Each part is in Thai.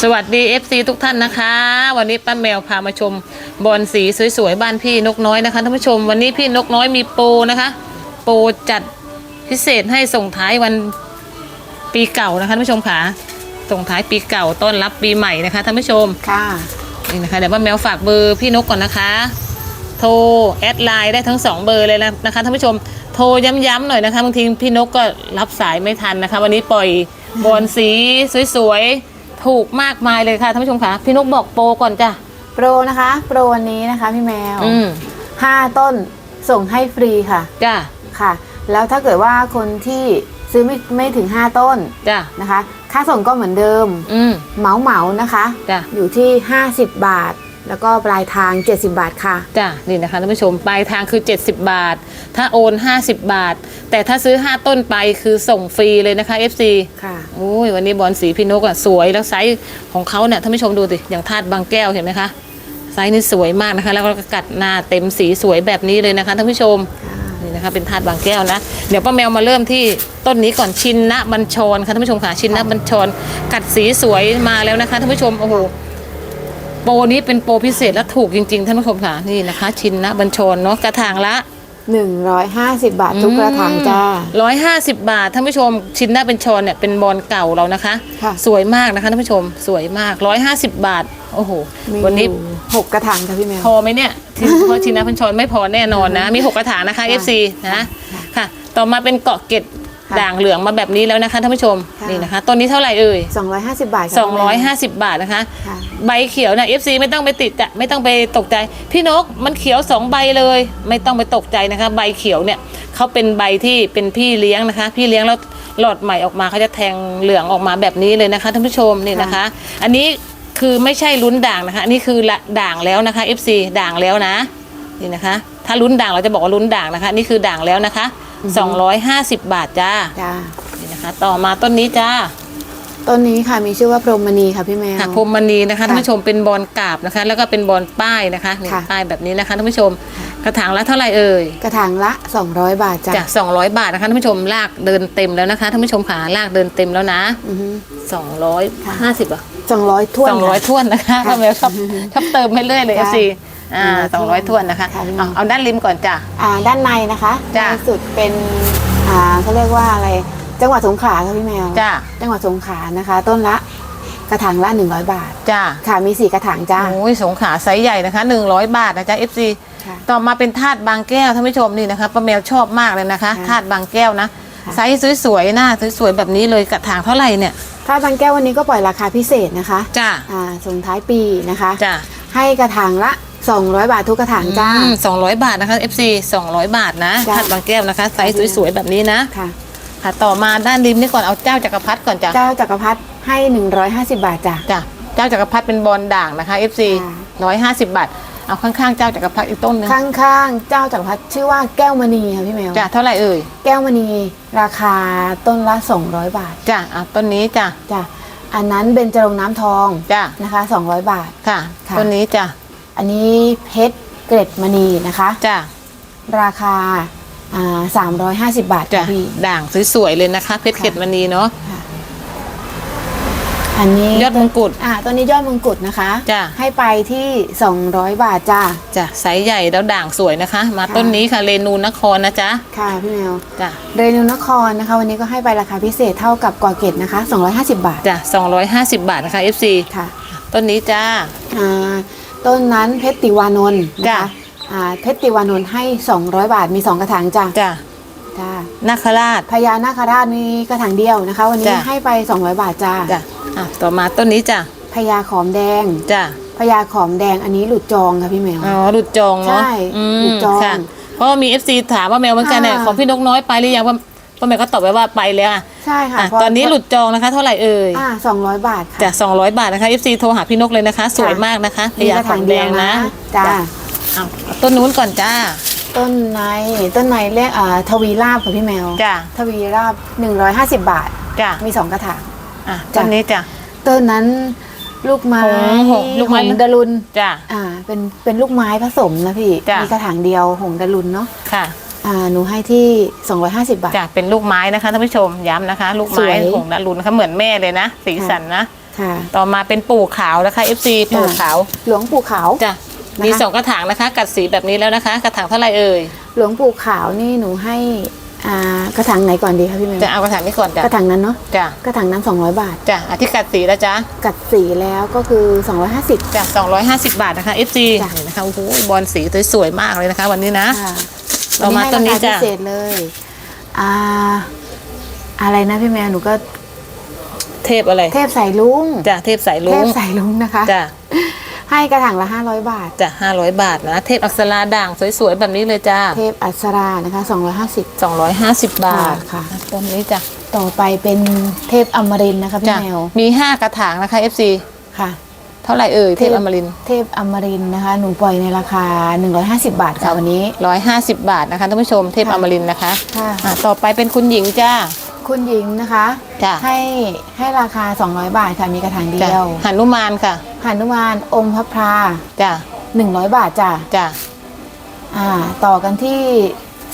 สวัสดี FC ทุกท่านนะคะ วันนี้ป้าแมวพามาชมบอลสีสวยๆบ้านพี่นกน้อยนะคะท่านผู้ชม วันนี้พี่นกน้อยมีโปรนะคะ โปรจัดพิเศษให้ส่งท้ายวันปีเก่านะคะท่านผู้ชมค่ะส่งท้ายปีเก่าต้อนรับปีใหม่นะคะท่านผู้ชมค่ะนี่นะคะเดี๋ยวป้าแมวฝากเบอร์พี่นกก่อนนะคะ โทรแอดไลน์ได้ทั้งสองเบอร์เลยนะคะท่านผู้ชมโทรย้ำๆหน่อยนะคะบางทีพี่นกก็รับสายไม่ทันนะคะ วันนี้ปล่อยบอลสีสวยๆ ถูกมากมายเลยค่ะท่านผู้ชมค่ะ พี่นกบอกโปรก่อนจ้ะ โปรนะคะ โปรวันนี้นะคะพี่แมวอืมห้าต้นส่งให้ฟรีค่ะ จ้ะค่ะ แล้วถ้าเกิดว่าคนที่ซื้อไม่ไม่ถึง 5 ต้นจ้ะนะคะ ค่าส่งก็เหมือนเดิม อืม เหมาเหมาๆนะคะ จ้ะ อยู่ที่ 50 บาท แล้วก็ปลายทาง 70 บาทค่ะ จ้ะนี่นะคะท่านผู้ชมปลายทางคือ 70 บาท ถ้าโอน 50 บาท แต่ถ้าซื้อ 5 ต้นไปคือส่งฟรีเลยนะคะ FC ค่ะ โอ้ยวันนี้บอลสีพี่นกอะสวยแล้วไซส์ของเขาเนี่ยท่านผู้ชมดูสิอย่างธาตุบางแก้วเห็นไหมคะไซส์นี่สวยมากนะคะ แล้วก็กัดหน้าเต็มสีสวยแบบนี้เลยนะคะท่านผู้ชมนี่นะคะเป็นธาตุบางแก้วนะเดี๋ยวป้าแมวมาเริ่มที่ต้นนี้ก่อนชินนะบัญชรค่ะท่านผู้ชมค่ะชินนะบัญชรกัดสีสวยมาแล้วนะคะท่านผู้ชมโอ้โห โปรนี้เป็นโปรพิเศษและถูกจริงๆท่านผู้ชมค่ะนี่นะคะ ชินนะบัญชรเนาะกระถางละ 150 บาททุกกระถางจ้า ร้อยห้าสิบบาทท่านผู้ชมชิ้นหน้าเป็นชอนเนี่ยเป็นบอลเก่าเรานะคะ ค่ะ สวยมากนะคะท่านผู้ชมสวยมากร้อยห้าสิบบาท โอ้โห มีวันนี้อยู่หกกระถางค่ะพี่แมว พอไหมเนี่ยที่เพราะชิ้นหน้าเป็นชอนไม่พอแน่นอนนะ มีหกกระถางนะคะค่ะ FC นะค่ะ ต่อมาเป็นเกาะเกร็ด ค่ะด่างเหลืองมาแบบนี้แล้วนะคะท่านผู้ชมค่ะ นี่นะคะต้นนี้เท่าไหร่เอ่ย250 บาทค่ะพี่แมว 250 บาทนะคะ ค่ะ ใบเขียวนะ FC ไม่ต้องไปติดอะไม่ต้องไปตกใจ พี่นกมันเขียวสองใบเลย ไม่ต้องไปตกใจนะคะ ใบเขียวเนี่ยเขาเป็นใบที่เป็นพี่เลี้ยงนะคะ พี่เลี้ยงแล้วหลอดใหม่ออกมาเขาจะแทงเหลืองออกมาแบบนี้เลยนะคะท่านผู้ชมนี่นะคะ อันนี้คือไม่ใช่ลุ้นด่างนะคะอันนี้คือละด่างแล้วนะคะ FC ด่างแล้วนะนี่นะคะ ถ้าลุ้นด่างเราจะบอกว่าลุ้นด่างนะคะ นี่คือด่างแล้วนะคะ 250 บาทจ้าจ้านี่นะคะ ต่อมาต้นนี้จ้าต้นนี้ค่ะมีชื่อว่าพรหมณีค่ะพี่แมวค่ะพรหมณีนะคะท่านผู้ชมเป็นบอลกราบนะคะ แล้วก็เป็นบอลป้ายนะคะนี่ค่ะป้ายแบบนี้นะคะท่านผู้ชมกระถางละเท่าไหร่เอ่ยกระถางละ 200 บาทจ้ะจาก200บาทนะคะท่านผู้ชมลากเดินเต็มแล้วนะคะท่านผู้ชมขาลากเดินเต็มแล้วนะอือฮึ250อะ200ถ้วนค่ะ200ท้วนนะคะค่ะทำไมชอบชอบเติมไปเรื่อยเลยค่ะ FC อ่า200 200ท้วนนะคะค่ะพี่เอาเอาด้านริมก่อนจ้ะ อ่าด้านในนะคะจ้ะ ในสุดเป็นอ่าเขาเรียกว่าอะไร จังหวัดสงขลาค่ะพี่แมวจ้าจังหวัดสงขลานะคะ ต้นละกระถางละ 100 บาท จ้าค่ะมีสี่กระถางจ้าโอ้ยสงขลาไซส์ใหญ่นะคะ 100 บาทนะจ๊ะ FC ค่ะ ต่อมาเป็นธาตุบางแก้วท่านผู้ชมนี่นะคะป้าแมวชอบมากเลยนะคะค่ะธาตุบางแก้วนะค่ะ ไซส์สวยๆหน้าสวยๆแบบนี้เลยกระถางเท่าไหร่เนี่ยถ้าบางแก้ววันนี้ก็ปล่อยราคาพิเศษนะคะจ้าอ่าส่งท้ายปีนะคะ จ้าให้กระถางละ 200 บาททุกกระถางจ้า สองร้อยบาทนะคะ FC 200 บาทนะจ้ะธาตุบางแก้วนะคะ ไซส์ค่ะสวยๆ แบบนี้นะค่ะ ค่ะต่อมาด้านริมนี่ก่อนเอาเจ้าจักรพรรดิก่อนจ้ะเจ้าจักรพรรดิให้ 150 บาทจ้ะ จ้ะเจ้าจักรพรรดิเป็นบอลด่างนะคะ FC ค่ะร้อยห้าสิบบาท เอาข้างๆ เจ้าจักรพรรดิอีกต้นหนึงข้างๆ เจ้าจักรพรรดิชื่อว่าแก้วมณีค่ะพี่แมวจ้ะเท่าไหร่เอ่ยแก้วมณีราคาต้นละ 200 บาทจ้ะอะต้นนี้จ้ะจ้ะอันนั้นเป็นจรงน้ำทองจ้ะนะคะ 200 บาท ค่ะค่ะ ต้นนี้จ้ะ อันนี้เพชรเกร็ดมณีนะคะ จ้ะราคาอ่า350บาทจ้ะค่ะพี่ด่างสวยๆเลยนะคะ เพชรค่ะเกตมณีเนาะอันนี้ยอดมงกุฎอ่าตัวนี้ยอดมงกุฎนะคะจ้ะ ให้ไปที่200บาทจ้า จ้ะไซส์ใหญ่แล้วด่างสวยนะคะ มาค่ะ ต้นนี้ค่ะเรนูนครนะจ๊ะค่ะพี่แมวจ้ะเรนูนครนะคะ วันนี้ก็ให้ไปราคาพิเศษเท่ากับกอเกตนะคะ 250 บาทจ้ะ250 บาทนะคะ FC ค่ะต้นนี้จ้าอ่า ต้นนั้นเพชรติวานนท์นะจ้ะ คะอ่าเพชรติวานนท์ให้ 200 บาทมี 2 กระถางจ้ะจ้ะจ้านาคราช พญานาคราชมีกระถางเดียวนะคะ วันนี้จ้ะ ให้ไป 200 บาทจ้าจ้ะอะต่อมาต้นนี้จ้ะพญาขอมแดงจ้ะพญาขอมแดงอันนี้หลุดจองค่ะพี่แมว อ๋อหลุดจองเนาะใช่อืหลุมดจองค่ะเพราะว่ามี FC ถามว่าแมวเหมือนกันเนี่ยอ่า ของพี่นกน้อยไปหรือยังว่า ป้าแมวก็ตอบไปว่าไปแล้วอะใช่ค่ะอะ เพราะตอนนี้หลุดจองนะคะ เท่าไหร่เอ่ยอ่า200บาทค่ะ จาก 200 บาทนะคะ FC โทรหาพี่นกเลยนะคะ สวยมากนะคะพมียากระขถาองงเดีแดยวงนะนะจ้าเอาเอาต้นนู้นก่อนจ้าต้นในต้นในเรียกอ่าทวีราบค่ะพี่แมวจ้าทวีราบ150 บาท จ้ามี2กระถาง อะจ้ะ ต้นนี้จ้า ต้นนั้นลูกไม้หงส์ลูกไม้ หงส์ดารุนจ้า อ่าเป็นเป็นลูกไม้ผสมนะพี่จ้ะ มีกระถางเดียวหงส์ดารุนเนาะค่ะ อ่าหนูให้ที่ 250 บาท จ้าเป็นลูกไม้นะคะท่านผู้ชมย้ำนะคะ ลูกสไม้วยหงดารุนนะคะเหมือนแม่เลยนะ สีสันนะ ค่ะ ต่อมาเป็นปู่ขาวนะคะ FC ปู่ขาวหลวงปู่ขาว จ้ะนะคะ มีสองกระถางนะคะ กัดสีแบบนี้แล้วนะคะ กระถางเท่าไหร่เอ่ยหลวงปู่ขาวนี่หนูให้อ่ากระถางไหนก่อนดีคะพี่แมวจะเอากระถางนี้ก่อนจ้ะกระถางนั้นเนาะจ้ะกระถางนั้น 200 บาท จ้ะอาที่กัดสีแล้วจ้ะกัดสีแล้วก็คือ 250 จ้ะ250 บาทนะคะ FC จ้ะ นี่นะคะโอ้โหบอลสีสวยๆมากเลยนะคะ วันนี้นะ ค่ะ ต่อมาต้นนี้วัให้จ้ะราคาพิเศษเลย อ่า อะไรนะพี่แมวหนูก็ เทพอะไร เทพสายลุงจ้ะเทพสายเทลุพงสายลุงนะคะจ้ะให้กระถางละ500 บาทจ้ะ500 บาทนะ เทพอักษราด่างสวยๆแบบนี้เลยจ้าเทพอัศรานะคะ 250 250 บาทค่ะต้นนี้จ้ะต่อไปเป็นเทพอมรินทร์นะคะพี่จ้ะแมวมี 5 กระถางนะคะ FC ค่ะ เท่าไหร่เอ่ยเทพอมรินทร์เทพอมรินทร์นะคะ หนูปล่อยในราคา 150 บาทค่ะวันนี้ 150 บาทนะคะท่านผู้ชมเทพค่ะอมรินทร์นะคะค่ะอะต่อไปเป็นคุณหญิงจ้าคุณหญิงนะคะจ้ะให้ให้ราคา 200 บาทค่ะมีกระถางเดีจ้ะยวหนุมานค่ะหานุมานองค์พระพราจ้ะ100 บาทจ้ะจ้ะอ่าต่อกันที่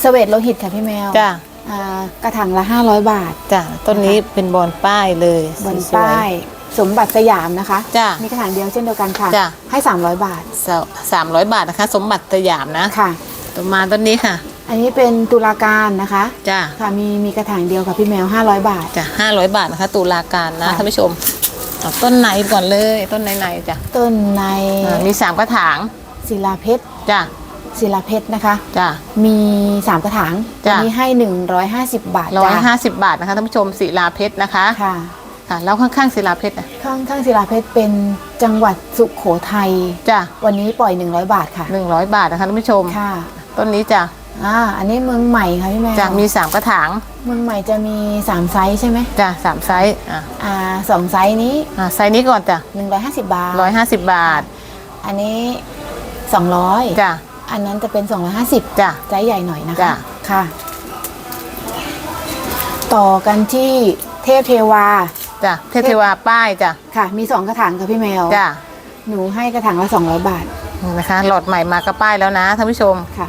สเวตโลหิตค่ะพี่แมวจ้ะอ่ากระถางละ 500 บาทจ้ะต้นนี้เป็นบอลป้ายเลยบนสวยๆป้าย สมบัติสยามนะคะ จ้ะ มีกระถางเดียวเช่นเดียวกันค่ะ จ้ะ ให้ 300 บาทสามร้อยบาทนะคะ สมบัติสยามนะค่ะ ต่อมาต้นนี้ค่ะ อันนี้เป็นตุลาการนะคะ จ้ะค่ะมีมีกระถางเดียวค่ะพี่แมว 500 บาท จ้ะห้าร้อยบาทนะคะ ตุลาการนะค่ะ ท่านผู้ชมเอาต้นไหนก่อนเลยต้นไหนๆจ้ะต้นในอ่ามีสามกระถางศิลาเพชรจ้ะศิลาเพชรนะคะ จ้ะ มี 3 กระถางจ้ะ อันนี้ให้ 150 บาทร้อยจ้ะห้าสิบบาทนะคะท่านผู้ชมศิลาเพชรนะคะ ค่ะ ค่ะ แล้วข้างๆศิลาเพชรน่ะข้างข้างศิลาเพชรเป็นจังหวัดสุขโขทัย จ้ะวันนี้ปล่อย 100 บาทค่ะ หนึ่งร้อยบาทนะคะท่านผู้ชม ค่ะ ต้นนี้จ้ะอ่า อันนี้เมืองใหม่ค่ะพี่แมวจ้ะมีสามกระถางเมืองใหม่จะมี 3 ไซส์ใช่ไหมจ้ะสามไซส์อะอ่าสองไซส์นี้ อะไซส์นี้ก่อนจ้ะ150 บาท ร้อยห้าสิบบาทอันนี้ 200 จ้ะ อันนั้นจะเป็น 250จ้ะ ไซส์ใหญ่หน่อยนะจ้ะ คะ ค่ะ ต่อกันที่เทพเทวา จ้ะเทพเทวาป้ายจ้ะค่ะ มี2กระถางค่ะพี่แมวจ้ะหนูให้กระถางละ200บาทนี่นะคะ หลอดใหม่มากระป้ายแล้วนะท่านผู้ชมค่ะ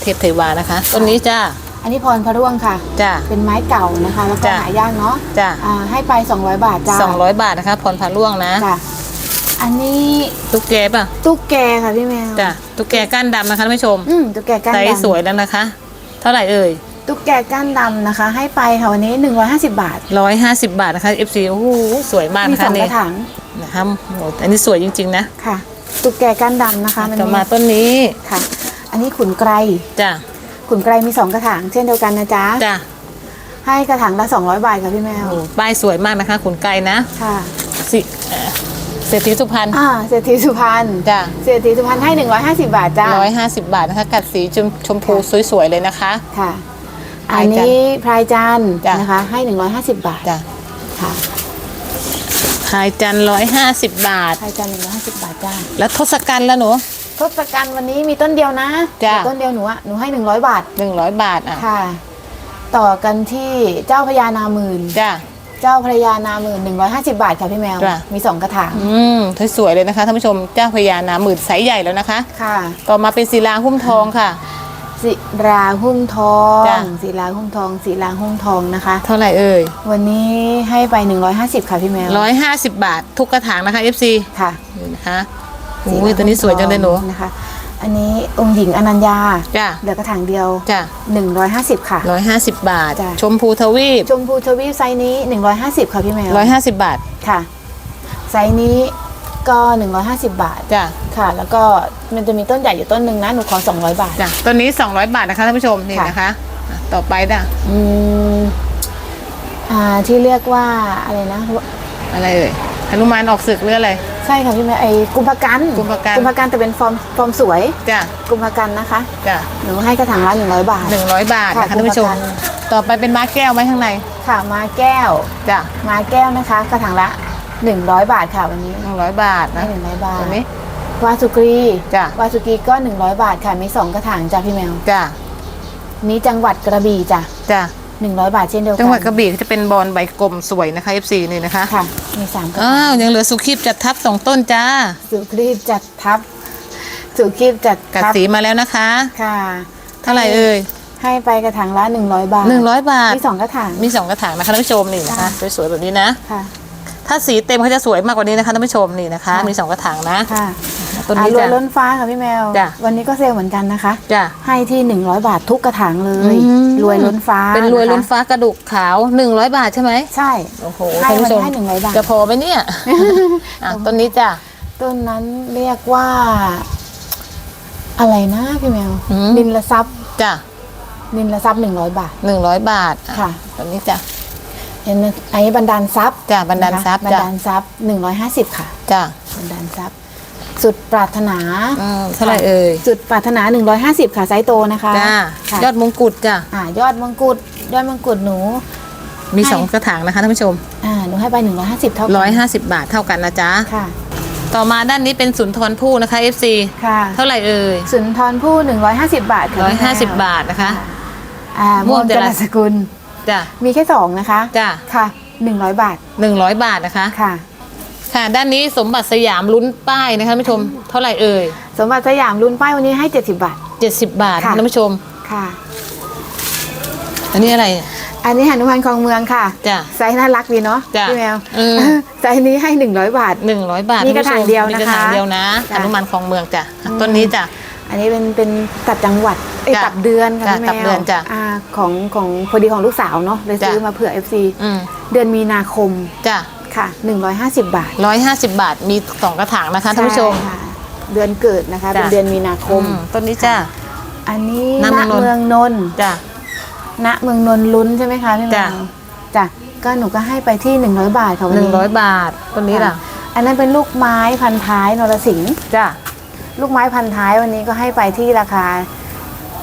เทพเทวานะคะต้นนี้จ้ะอันนี้พรพระร่วงค่ะ จ้ะ เป็นไม้เก่านะคะ แล้วก็จ้ะ หายากเนาะจ้ะอ่าให้ไป200บาทจ้าสองร้อยบาทนะคะพรพาล่วงนะจ้ะอันนี้ตุ๊กแกป่ะตุ๊กแกค่ะพี่แมวจ้ะตุ๊กแกก้านดำนะคะท่านผู้ชมอืมตุ๊กแกก้านไซส์ดำสวยแล้วนะคะ เท่าไหร่เอ่ย ตุ๊กแกก้านดำนะคะ ให้ไปค่ะวันนี้ 150 บาท ร้อยห้าสิบบาทนะคะ FC โอ้โหสวยมากมีนะสคะองกนี่ระถางนะคะโอ้โหอันนี้สวยจริง ๆ นะค่ะ ตุ๊กแกก้านดำนะคะมันต่อมีมาต้นนี้ค่ะ อันนี้ขุนไกรจ้ะขุนไกรมีสองกระถางเช่นเดียวกันนะจ๊ะจ้ะให้กระถางละ200 บาทค่ะพี่แมวโอ้โหป้ายสวยมากนะคะ ขุนไกลนะค่ะสิเอ่อเศรษฐีสุพรรณอ่าเศรษฐีสุพรรณจ้ะเศรษฐีสุพรรณให้ 150 บาทจ้า ร้อยห้าสิบบาทนะคะ กัดสีชมชมพูสวย ๆ เลยนะคะ ค่ะ พราอัยนจันทร์นี้พรายจันทร์จ้ะ นะคะ ให้ 150 บาทจ้ะค่ะขายจันร้อยห้าสิบบาท พรายจันทร์150 บาทจ้าแล้วทศกัณฐ์แล้วหนู ทศกัณฐ์วันนี้มีต้นเดียวนะจ้ะ แต่ต้นเดียวหนูอะหนูให้ 100 บาทหนึ่งร้อยบาทอะค่ะ ต่อกันที่เจ้าพญานาหมื่นจ้ะ เจ้าพญานาหมื่น150 บาทค่ะพี่แมว จ้ะ มีสองกระถางอืมสวยๆเลยนะคะท่านผู้ชมเจ้าพญานาหมื่นไซส์ใหญ่แล้วนะคะ ค่ะ ต่อมาเป็นศิลาหุ้มทองค่ะ ศิราหุ้มทองจ้ะ ศิลาหุ้มทองศิลาหุ้มทองนะคะ เท่าไหร่เอ่ยวันนี้ให้ไป 150 ค่ะพี่แมวร้อยห้าสิบบาท ทุกกระถางนะคะ FC ค่ะนี่นะคะโอ้ยตัวนี้สวยจังเลยหนูนะคะ อันนี้องค์หญิงอนัญญาจ้ะเหลือกระถางเดียว จ้ะ150 ค่ะร้อยห้าสิบบาท จ้ะ ชมพูทวีปชมพูทวีปไซส์นี้ 150 ค่ะพี่แมวร้อยห้าสิบบาท ค่ะ ไซส์นี้ ก็ 150 บาทจ้ะค่ะ แล้วก็มันจะมีต้นใหญ่อยู่ต้นหนึ่งนะหนูขอ 200 บาท จ้ะตัวนี้สองร้อยบาทนะคะท่านผู้ชมนี่ค่ะนะคะอะต่อไปนะอืมอ่าที่เรียกว่าอะไรนะ อะไรเอ่ยหนุมานออกศึกหรืออะไร ใช่ค่ะพี่แม่ไอ้กุมภกันกุมภกันกุมภกันแต่เป็นฟอร์มฟอร์มสวยจ้ะกุมภกันนะคะจ้ะหนูให้กระถางละ100 บาทหนึ่งร้อยบาทค่ะนะคะท่านผู้ชม กุมภกัน ต่อไปเป็นม้าแก้วไว้ข้างในค่ะมาแก้วจ้ะ มาแก้วนะคะ กระถางละ 100 บาทค่ะวันนี้หนึ่งร้อยบาทให้นะ100บาทตัวนี้วาสุกรีจ้ะ วาสุกรีก็ 100 บาทค่ะมี2กระถางจ้ะพี่แมว จ้ะนี้จังหวัดกระบี่จ้ะจ้ะ100 บาทเช่นเดียวกันจังหวัดกระบี่ก็จะเป็นบอลใบกลมสวยนะคะ FC นี่นะคะค่ะ มีสามกระถางอ้าวยังเหลือสุขีบจัดทับสองต้นจ้าสุครีบจัดทับสุครีบจัดกัดทับสีมาแล้วนะคะ ค่ะ เท่าไหร่เอ่ยให้ไปกระถางละ100 บาทหนึ่งร้อยบาท มีสองกระถาง มีสองกระถางนะคะท่านผู้ชมนี่นะคะ ค่ะ สวยๆแบบนี้นะ ค่ะ ถ้าสีเต็มเขาจะสวยมากกว่านี้นะคะท่านผู้ชมนี่นะคะ มีสองกระถางนะ ค่ะต้นอ่านี้รวยจ้ะล้นฟ้าค่ะพี่แมว จ้ะ วันนี้ก็เซลล์เหมือนกันนะคะ จ้ะ ให้ที่ 100 บาททุกกระถางเลย อืม รวยล้นฟ้าเป็นรวยล้นนะคะฟ้ากระดูกขาว 100 บาทใช่ไหมใช่ โอ้โหให้ท่านผู้ชมวันนี้ให้100บาท จะพอไหมเนี่ยอะต้นนี้จ้ะ ต้นนั้นเรียกว่า อะไรนะพี่แมว อืม นินละซับจ้ะนินละซับ100 บาท 100 บาทอ่ค่ะ ต้นนี้จ้ะ เห็นไหมอันนี้บันดาลซับจ้ะบันดาลทรัพย์บันจ้ะ ดาลซับ150ค่ะ จ้ะบันดาลซับสุดปรารถนาอืมเท่าไหร่เอ่ยสุดปรารถนา 150 ค่ะไซส์โตนะคะจ้าค่ะยอดมงกุฎจ้ะอ่ายอดมงกุฎยอดมงกุฎหนู มีให้ สองกระถางนะคะท่านผู้ชมอ่าหนูให้ไป 150 เท่ากั150 บาทเท่ากันนะจ๊ะค่ะต่อมาด้านนี้เป็นสุนทรภู่นะคะ FC ค่ะเท่าไหร่เอ่ย สุนทรภู่150 บาทค่ะพี่แมว150 บาทนะคะ อ่าม่ม่ววงงจจรัรัสสกุล จ้ะมีแค่สองนะคะจ้ะค่ะ 100 บาท100บาทนะคะ ค่ะ ค่ะ ด้านนี้สมบัติสยามลุ้นป้ายนะคะท่านผู้ชม เท่าไหร่เอ่ยสมบัติสยามรุ่นป้ายวันนี้ให้ 70 บาท 70 บาทค่ะท่านผู้ชม ค่ะ อันนี้อะไรอันนี้หนุมานคลองเมืองค่ะจ้ะ ไซส์น่ารักดีเนาะจ้ะพี่แมวอืมไซส์นี้ให้ 100 บาท100บาทมีกระถางเดียวนะคะมีกระถางเดียวนะจ้ะ อนุมันของเมืองจ้ะอืมต้นนี้จ้ะ อันนี้เป็นเป็นตัดจังหวัดเอ้ยจ้ะตัดเดือนค่ะจ้ะพี่แมวตัดเดือนจ้ะ อ่า ของของพอดีของลูกสาวเนาะเลยจ้ะซื้อมาเผื่อ FC อืมเดือนมีนาคมจ้ะค่ะ 150 บาท150บาทมีสองกระถางนะคะท่านผู้ชม ใค่ะเดือนเกิดนะคะจ้ะเป็นเดือนมีนาคม อืมต้นนี้จ้ะ อันนี้ณณเมืเมือองงนนนท์นท์จ้ะ ณเมืองนนท์ลุ้นใช่ไหมคะพี่แมจ้ะ วจ้ะก็หนูก็ให้ไปที่ 100 บาทค่ะวันหนึ่งนี้ร้อยบาทต้นนี้ล่ะค่อันนั้นเป็นลูกไม้พันท้ายนรสิงห์จ้ะ ลูกไม้พันท้ายวันนี้ก็ให้ไปที่ราคา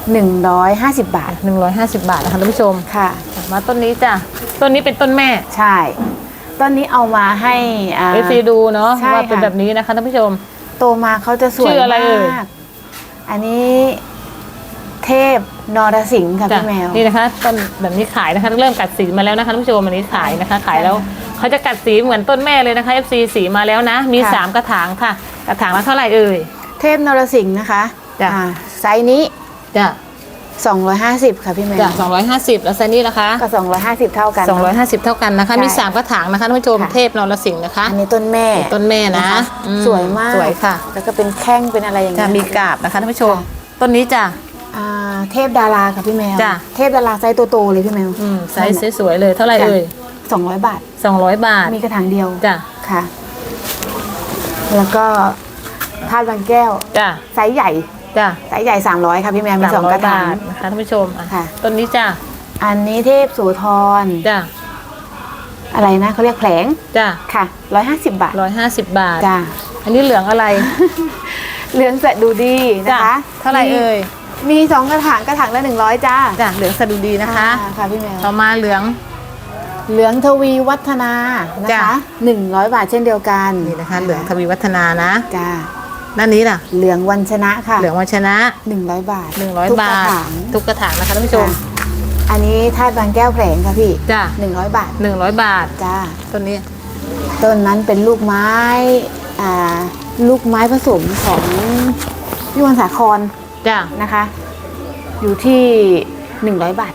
150 บาทหนึ่งร้อยห้าสิบบาทนะคะท่านผู้ชมค่ะ มาต้นนี้จ้ะ ต้นนี้เป็นต้นแม่ ใช่ ต้นนี้เอามาให้อ่าเอซีดูเนาะใช่ว่าเป็นค่ะแบบนี้นะคะท่านผู้ชม โตมาเขาจะสวยชื่ออะไรมเอ่ยาก อันนี้เทพนรสิงห์ค่ะจ้ะพี่แมว นี่นะคะต้นแบบนี้ขายนะคะเริ่มกัดสีมาแล้วนะคะท่านผู้ชมอันนี้ขายนะคะ ขายแล้วเขาจะกัดสีเหมือนต้นแม่เลยนะคะ FC สีมาแล้วนะ มีค่ะสามกระถางค่ะ กระถางละเท่าไหร่เอ่ย เทพนรสิงห์นะคะจ้ะอ่าไซส์นี้ จ้ะ250 ค่ะพี่แมวจ้ะสองร้อยห้าสิบแล้วไซนี่ล่ะคะก็250 เท่ากัน สองร้อยห้าสิบเท่ากันนะคะใช่มีสามกระถางนะคะท่านผู้ชมค่ะ เทพนรสิงห์นะคะ อันนี้ต้นแม่ต้นแม่นะคอืมสวยมากสวยค่ะ แล้วก็เป็นแข้งเป็นอะไรอย่างจะเงี้ย มีกาบนะคะท่านผู้ชม ค่ะ ต้นนี้จ้ะ อ่าเทพดาราค่ะพี่แมวจ้ะ เทพดาราไซส์โตๆเลยพี่แมว อืมไซส์สวยๆเลยเท่าไหร่จ้ะเอ่ย200บาท สองร้อยบาท มีกระถางเดียวจ้ะ ค่ะ แล้วก็พาดบางแก้วจ้ะ ไซส์ใหญ่ จ้ะไซส์ใหญ่ 300 ค่ะพี่แมวมีสามสองร้อกยระถาบางทนะคะท่านผู้ชมอะค่ะ ต้นนี้จ้ะอันนี้เทพโสธรจ้ะอะไรนะเขาเรียกแผลงจ้ะค่ะ 150 บาทร้อยห้าสิบบาท จ้าอันนี้เหลืองอะไร เหลืองสะดูดีนะจ้ะคะเท่าไหร่เอ่ยมีมีสองกระถางกระถางละ100 จ้าจ้ะเหลืองสะดุดีนะคะอ่าค่ะพี่แมว ต่อมาเหลือง เหลืองทวีวัฒนานะจ้ะ คะ100 บาทเช่นเดียวกันนี่นะคะ เหลืองทวีวัฒนานะ จ้า ด้านนี้ล่ะ เหลืองวันชนะค่ะเหลืองวันชนะ 100 บาทหนึ่งร้อยทุกบากระทถางทุกกระถางนะคะท่านผู้ชมค่ะอันนี้ธาตุบางแก้วแผลงค่ะพี่จ้ะ100บาทหนึ่งร้อยบาทจ้าต้นนี้ ต้นนั้นเป็นลูกไม้อ่าลูกไม้ผสมของพี่วันสาครจ้ะ นะคะ อยู่ที่ 100 บาท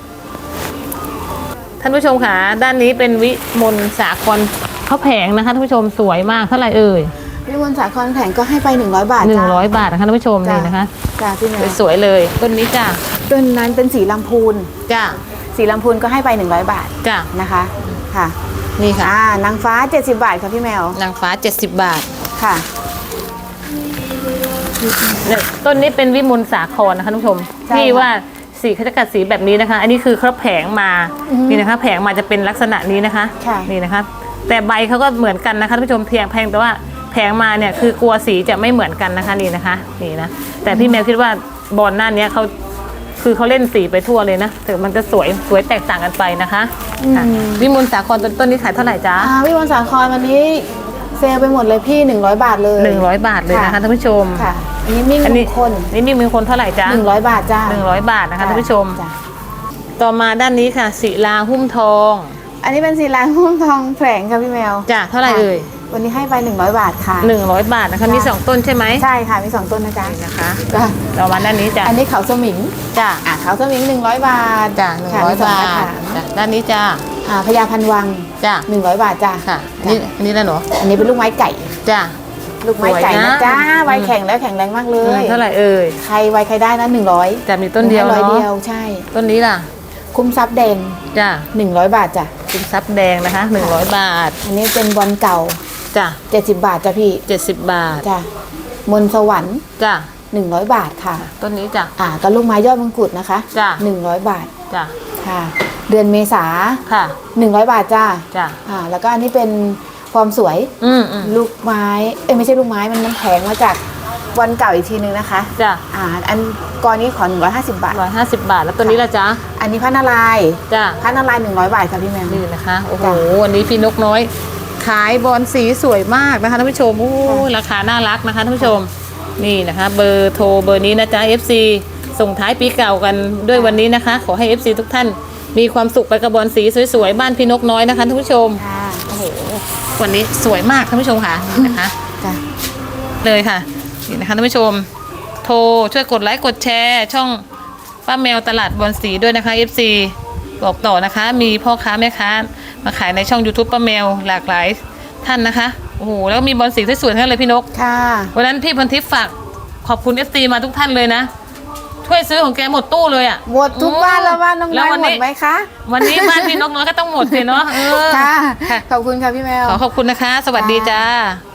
ท่านผู้ชมค่ะ ด้านนี้เป็นวิมลสาครข้าวแผงนะคะท่านผู้ชมสวยมากเท่าไหร่เอ่ย พี่วันสาครแผงก็ให้ไป 100 บาทหนึ่งจ้าร้อยบาทนะคะท่านผู้ชมจ้ะ นี่นะคะจ้าพี่แมวสวยๆเลยต้นนี้จ้ะต้นนั้นเป็นสีลำพูน จ้ะสีลำพูนก็ให้ไป 100 บาทจ้ะนะคะ ค่ะนี่ค่ะอ่านางฟ้า 70 บาทค่ะพี่แมวนางฟ้า 70 บาทค่ะเนี่ยต้นนี้เป็นวิมลสาครนะคะท่านผู้ชมใช่ที่ค่ะว่าสีเขาจะกัดสีแบบนี้นะคะ อันนี้คือเขาแผงมาอือฮึนี่นะคะ แผงมาจะเป็นลักษณะนี้นะคะ ค่ะ นี่นะคะ แต่ใบเขาก็เหมือนกันนะคะท่านผู้ชมเพียงแพงแต่ว่า แผงมาเนี่ยคือกลัวสีจะไม่เหมือนกันนะคะนี่นะคะนี่นะแต่พี่แมวคิดว่าบอลหน้าเนี้ยเขาคือเขาเล่นสีไปทั่วเลยนะแต่มันจะสวยสวยแตกต่างกันไปนะคะอืมค่ะวิมลสาครต้นต้นนี้ขายเท่าไหร่จ๊ะอ่าพี่วันสาครวันนี้เซลลไปหมดเลยพี่ 100 บาทเลยหนึ่งร้อยบาทเลยนะคะค่ะท่านผู้ชมค่ะ อันนี้มิ่งอันมนี้งคลนี่มีมือคนเท่าไหร่จ๊ะ100 บาทจ้าหนึ่งร้อยบาทนะคะท่านผู้ชม จ้ะต่อมาด้านนี้ค่ะศิลาหุ้มทองอันนี้เป็นสีลานหุ้มทองแผงค่ะพี่แมวจ้ะเท่าไหร่เอ่ย วันนี้ให้ไป100บาทค่ะหนึ่งร้อยบาทนะคะ มีสองต้นใช่ไหมใช่ค่ะมี2ต้นนะจ๊ะนี่นะคะจ้ะต่อมาด้านนี้จ้ะอันนี้เขาสมิงจ้ะอะเขาสมิง100บาทจ้ะหนึ่งค่ะร้อยมีสบาระทถางจ้ะด้านนี้จ้ะอ่าพญาพันวังจ้ะ100บาทจ้ะค่ะอันนี่อันนี้แล้วเหรออันนี้เป็นลูกไม้ไก่ จ้ะ ลูกไม้ไก่สวยนะนะ จ้าอืมใบแข็งแล้วแข็งแรงมากเลอืมยเท่าไหร่เอ่ยใครไวใครได้นะ100จะมีต้นเดียวร้อยเนาะเดียวใช่ ต้นนี้ล่ะคุ้มทรัพย์แดงจ้ะ100บาทจ้ะ คุณซับแดงนะคะหนึ่งร้อยบาท อันนี้เป็นบอลเก่า จ้ะ70บาทจ้ะพี่เจ็ดสิบบาทจ้ะมนต์สวรรค์จ้ะ100บาทค่ะ ต้นนี้จ้ะอ่าก็ลูกไม้ยอดมงกุฎนะคะจ้ะ100บาทจ้ะค่ะ เดือนเมษาค่ะ100บาทจ้าจ้ะอ่าแล้วก็อันนี้เป็นความสวยอืมอืมลูกไม้เอ้ยไม่ใช่ลูกไม้มันมันแผงมาจากวันเก่าอีกทีนึงนะคะจ้ะอ่าอันกรนี้ขอ150บาทร้อยห้าสิบบาท แล้วต้นนี้ล่ะจ๊ะอันนี้พระนารายณ์จ้ะพระนารายณ์100บาทค่ะพี่แมวนี่นะคะโอ้โหจ้ะวันนี้พี่นกน้อย ขายบอลสีสวยมากนะคะท่านผู้ชมโอ้ราคาน่ารักนะคะท่านผู้ชมนี่นะคะ เบอร์โทรเบอร์นี้นะจ๊ะ FC ส่งท้ายปีเก่ากันด้วยวันนี้นะคะ ขอให้ FC ทุกท่านมีความสุขไปกับบอลสีสวยๆ บ้านพี่นกน้อยนะคะท่านผู้ชมค่ะโอ้โหวันนี้สวยมากท่านผู้ชมค่ะนี่นะคะจ้ะเลยค่ะนี่นะคะท่านผู้ชม โทรช่วยกดไลค์กดแชร์ ช่องป้าแมวตลาดบอลสีด้วยนะคะ FC บอกต่อนะคะ มีพ่อค้าแม่ค้า มาขายในช่อง YouTube ป้าแมวหลากหลายท่านนะคะ โอ้โห แล้วก็มีบอลสีสวยๆทั้งนั้นเลยพี่นก ค่ะวันนั้นพี่พันทิพย์ฝากขอบคุณ FC มาทุกท่านเลยนะ ช่วยซื้อของแกหมดตู้เลยอะ หมดทุกบ้านแล้วบ้านน้องแล้น้วอยวันหมนี้ดไหมคะ วันนี้บ้านพี่นกน้อยก็ต้องหมดสิเนาะเออค่ะค่ะ ขอบคุณค่ะพี่แมว ขอขอบคุณนะคะ สวัสดีจ้าจ้า